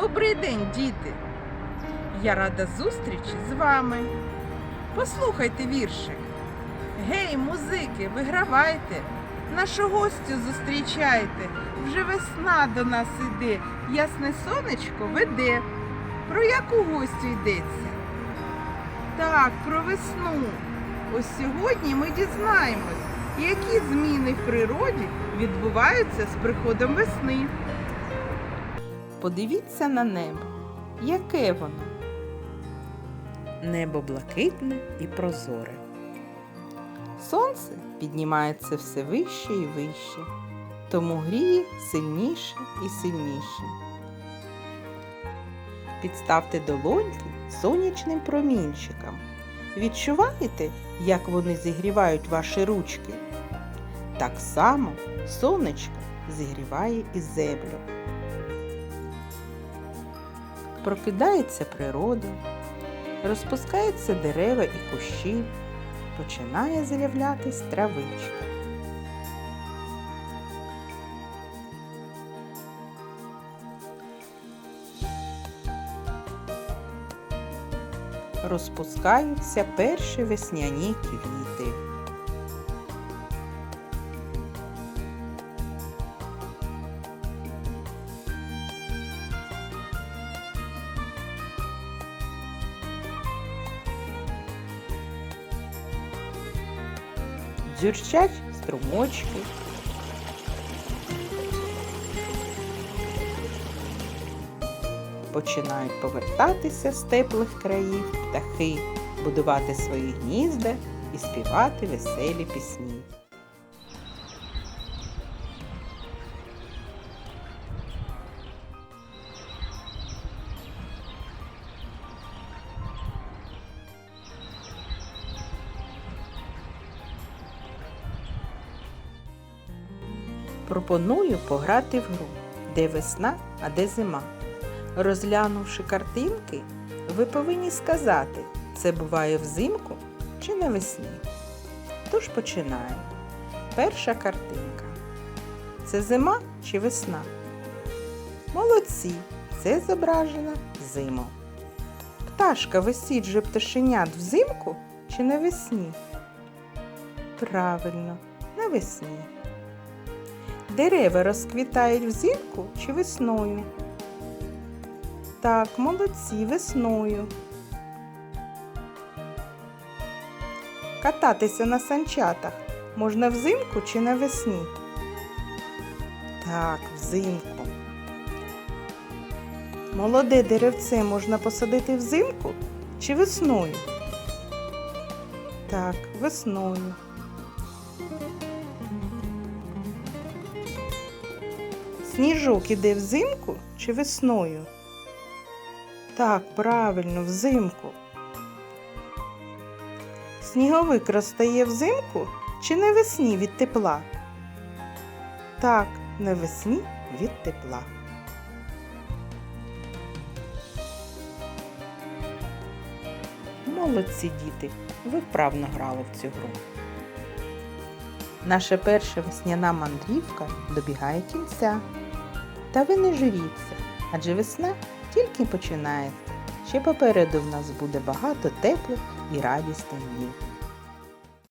Добрий день, діти! Я рада зустрічі з вами. Послухайте віршик. Гей, музики, вигравайте, нашу гостю зустрічайте. Вже весна до нас іде, ясне сонечко веде. Про яку гостю йдеться? Так, про весну. Ось сьогодні ми дізнаємось, які зміни в природі відбуваються з приходом весни. Подивіться на небо. Яке воно? Небо блакитне і прозоре. Сонце піднімається все вище і вище, тому гріє сильніше і сильніше. Підставте долоньки сонячним промінчикам. Відчуваєте, як вони зігрівають ваші ручки? Так само сонечко зігріває і землю. Прокидається природа, розпускаються дерева і кущі, починає з'являтись травичка. Розпускаються перші весняні квіти. Дзюрчать струмочки. Починають повертатися з теплих країв птахи, будувати свої гнізда і співати веселі пісні. Пропоную пограти в гру, де весна, а де зима. Розглянувши картинки, ви повинні сказати, це буває взимку чи навесні. Тож починаємо. Перша картинка. Це зима чи весна? Молодці! Це зображена зима. Пташка висіджує пташенят взимку чи навесні? Правильно, навесні. Дерева розквітають взимку чи весною? Так, молодці, весною. Кататися на санчатах можна взимку чи навесні? Так, взимку. Молоде деревце можна посадити взимку чи весною? Так, весною. Сніжок іде взимку чи весною? Так, правильно, взимку. Сніговик розтає взимку чи навесні від тепла? Так, навесні від тепла. Молодці діти, ви вправно грали в цю гру. Наша перша весняна мандрівка добігає кінця. Та ви не журіться, адже весна тільки починається. Ще попереду в нас буде багато теплих і радісних днів.